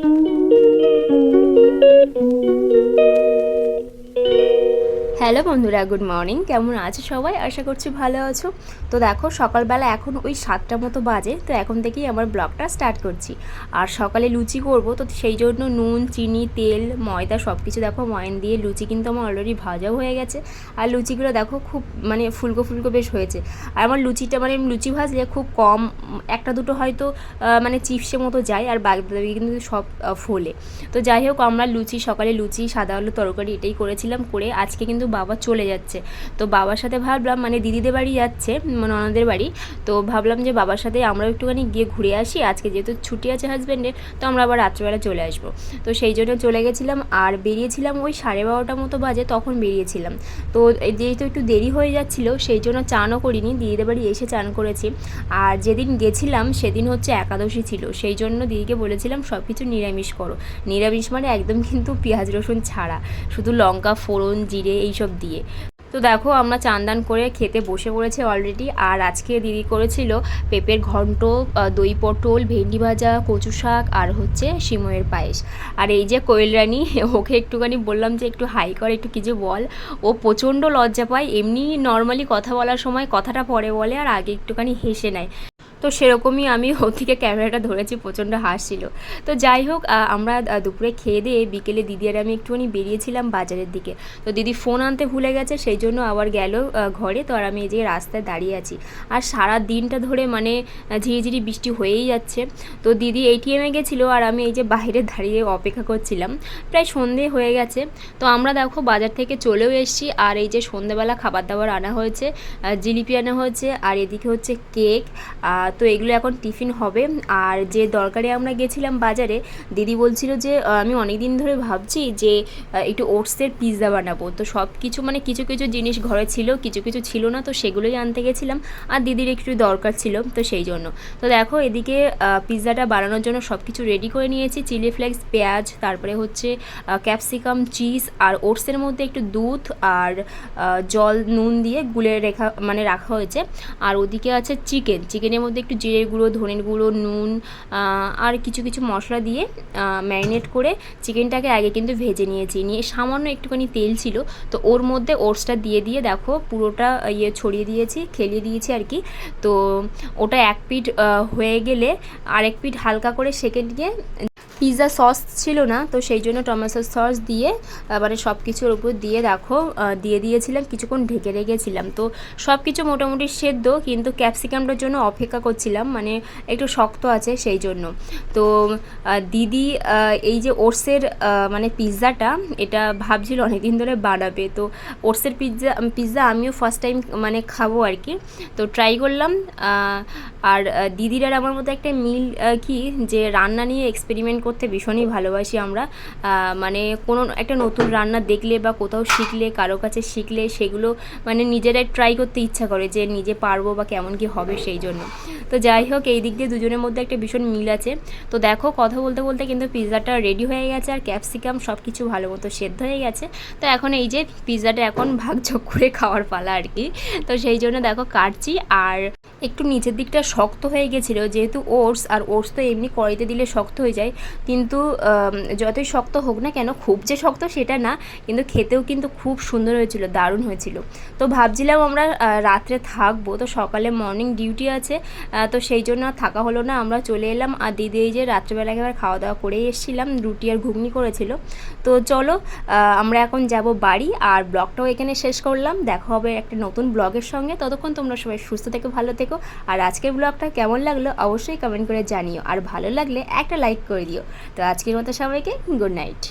Thank you. Hello বন্ধুরা, good morning. কেমন আছো সবাই? আশা করছি ভালো আছো। তো দেখো, সকালবেলা এখন ওই সাতটা মতো বাজে, তো এখন থেকেই আমার ব্লগটা স্টার্ট করছি। আর সকালে লুচি করব, তো সেই জন্য নুন, চিনি, তেল, ময়দা সব কিছু দেখো, ময়ন দিয়ে লুচি কিন্তু আমার অলরেডি ভাজাও হয়ে গেছে। আর লুচিগুলো দেখো, খুব মানে ফুলকো ফুলকো বেশ হয়েছে। আর আমার লুচিটা মানে লুচি ভাজলে খুব কম, একটা দুটো হয়তো মানে চিপসের মতো যায়, আর বাকি কিন্তু সব ফোলে। তো যাই হোক, আমরা লুচি, সকালে লুচি, সাদা আলু তরকারি এটাই করেছিলাম, করে আজকে কিন্তু বাবা চলে যাচ্ছে। তো বাবার সাথে ভাবলাম মানে দিদিদের বাড়ি যাচ্ছে মানে ননদের বাড়ি। তো ভাবলাম যে বাবার সাথে আমরাও একটুখানি গিয়ে ঘুরে আসি। আজকে যেহেতু ছুটি আছে হাজব্যান্ডের তো আমরা আবার রাত্রেবেলা চলে আসব। তো সেই জন্য চলে গেছিলাম আর বেরিয়েছিলাম ওই সাড়ে বারোটা মতো বাজে, তখন বেরিয়েছিলাম। তো যেহেতু একটু দেরি হয়ে যাচ্ছিল, সেই জন্য চানও করিনি, দিদিদের বাড়ি এসে চান করেছি। আর যেদিন গেছিলাম, সেদিন হচ্ছে একাদশী ছিল। সেই জন্য দিদিকে বলেছিলাম সব কিছু নিরামিষ করো। নিরামিষ মানে একদম কিন্তু পেঁয়াজ রসুন ছাড়া। শুধু লঙ্কা, ফোড়ন, জিরে, এইসব দিয়ে। তো দেখো, আমরা চান্দান করে খেতে বসে পড়েছে অলরেডি আর আজকে দিদি করেছিল পেঁপের ঘন্ট দই পটল, ভেন্ডি ভাজা, কচু শাক আর হচ্ছে সিময়ের পায়েস। আর এই যে কোয়েল রানী, ওকে একটুখানি বললাম যে একটু হাই কর, একটু কিছু বল। ও প্রচণ্ড লজ্জা পায়, এমনি নর্মালি কথা বলার সময় কথাটা পরে বলে আর আগে একটুখানি হেসে নেয়। তো সেরকমই আমি ওর থেকে ক্যামেরাটা ধরেছি প্রচণ্ড হাসছিল। তো যাই হোক আমরা দুপুরে খেয়ে দিয়ে বিকেলে দিদি আর আমি একটুখানি বেরিয়েছিলাম বাজারের দিকে। তো দিদি ফোন আনতে ভুলে গেছে সেই জন্য আবার গেল ঘরে। তো আর আমি এই যে রাস্তায় দাঁড়িয়ে আছি। আর সারা দিনটা ধরে মানে ঝিরিঝিরি বৃষ্টি হয়েই যাচ্ছে। তো দিদি এটিএমে গেছিল আর আমি এই যে বাইরে দাঁড়িয়ে অপেক্ষা করছিলাম। প্রায় সন্ধে হয়ে গেছে। তো আমরা দেখো বাজার থেকে চলেও এসেছি। আর এই যে সন্ধেবেলা খাবার দাবার আনা হয়েছে জিলিপি আনা হয়েছে। আর এদিকে হচ্ছে কেক আহ, তো এগুলো এখন টিফিন হবে। আর যে দরকারে আমরা গেছিলাম বাজারে, দিদি বলছিল যে আমি অনেক দিন ধরে ভাবছি যে একটু ওটসের পিৎজা বানাবো। তো সব কিছু মানে কিছু কিছু জিনিস ঘরে ছিল, কিছু কিছু ছিল না, তো সেগুলোই আনতে গেছিলাম। আর দিদির একটু দরকার ছিল, তো সেই জন্য। তো দেখো, এদিকে পিৎজাটা বানানোর জন্য সব কিছু রেডি করে নিয়েছি। চিলি ফ্লেক্স পেঁয়াজ, তারপরে হচ্ছে ক্যাপসিকাম চিজ আর ওটসের মধ্যে একটু দুধ আর জল, নুন দিয়ে গুলে রেখা মানে রাখা হয়েছে। আর ওদিকে আছে চিকেন চিকেনের মধ্যে একটু জিরের গুঁড়ো, ধনের গুঁড়ো, নুন আর কিছু কিছু মশলা দিয়ে ম্যারিনেট করে চিকেনটাকে আগে কিন্তু ভেজে নিয়েছি। নিয়ে সামান্য একটুখানি তেল ছিল, তো ওর মধ্যে ওটসটা দিয়ে দিয়ে দেখো পুরোটা ইয়ে ছড়িয়ে দিয়েছি, খেলিয়ে দিয়েছি আর কি। তো ওটা এক পিঠ হয়ে গেলে আর এক পিঠ হালকা করে সেকে নিয়ে পিৎজা সস ছিল না তো সেই জন্য টমেটো সস দিয়ে মানে সব কিছুর উপর দিয়ে দেখো দিয়ে দিয়েছিলাম কিছুক্ষণ ঢেকে রেখেছিলাম। তো সব কিছু মোটামুটি সেদ্ধ কিন্তু ক্যাপসিকামটার জন্য অপেক্ষা করছিলাম মানে একটু শক্ত আছে সেই জন্য। তো দিদি এই যে ওটসের মানে পিৎজাটা এটা ভাবছিল অনেকদিন ধরে বানাবে। তো ওটসের পিৎজা পিৎজা আমিও ফার্স্ট টাইম মানে খাব আর কি। তো ট্রাই করলাম আর আহ, দিদির আর আমার মতো একটা মিল কি যে রান্না নিয়ে এক্সপেরিমেন্ট করতে ভীষণই ভালোবাসি আমরা। মানে কোনো একটা নতুন রান্না দেখলে বা কোথাও শিখলে, কারও কাছে শিখলে সেগুলো মানে নিজেরাই ট্রাই করতে ইচ্ছা করে যে নিজে পারব বা কেমন কি হবে সেই জন্য। তো যাই হোক, এই দিক দিয়ে দুজনের মধ্যে একটা ভীষণ মিল আছে। তো দেখো, কথা বলতে বলতে কিন্তু পিৎজাটা রেডি হয়ে গেছে আর ক্যাপসিকাম সব কিছু ভালো মতো সেদ্ধ হয়ে গেছে। তো এখন এই যে পিৎজাটা এখন ভাগযোগ করে খাওয়ার পালা আর কি। তো সেই জন্য দেখো কাটছি আর একটু নিচের দিকটা শক্ত হয়ে গেছিল, যেহেতু ওটস আর ওটস তো এমনি কড়াইতে দিলে শক্ত হয়ে যায়। কিন্তু যতই শক্ত হোক না কেন, খুব যে শক্ত সেটা না, কিন্তু খেতেও কিন্তু খুব সুন্দর হয়েছিল, দারুণ হয়েছিল। তো ভাবছিলাম আমরা রাত্রে থাকব, তো সকালে মর্নিং ডিউটি আছে তো সেই জন্য থাকা হলো না, আমরা চলে এলাম, আর দিদি এই যে রাত্রেবেলা একেবারে খাওয়া দাওয়া করেই এসেছিলাম, রুটি আর ঘুগনি করেছিল। তো চলো আমরা এখন যাব বাড়ি, আর ব্লগটাও এখানে শেষ করলাম, দেখা হবে একটা নতুন ব্লগের সঙ্গে, ততক্ষণ তোমরা সবাই সুস্থ থেকো, ভালো থেকো, আর আজকের ব্লগটা কেমন লাগল অবশ্যই কমেন্ট করে জানিও, আর ভালো লাগলে একটা লাইক করে দিও। তো আজকের মতো সবাইকে গুড নাইট।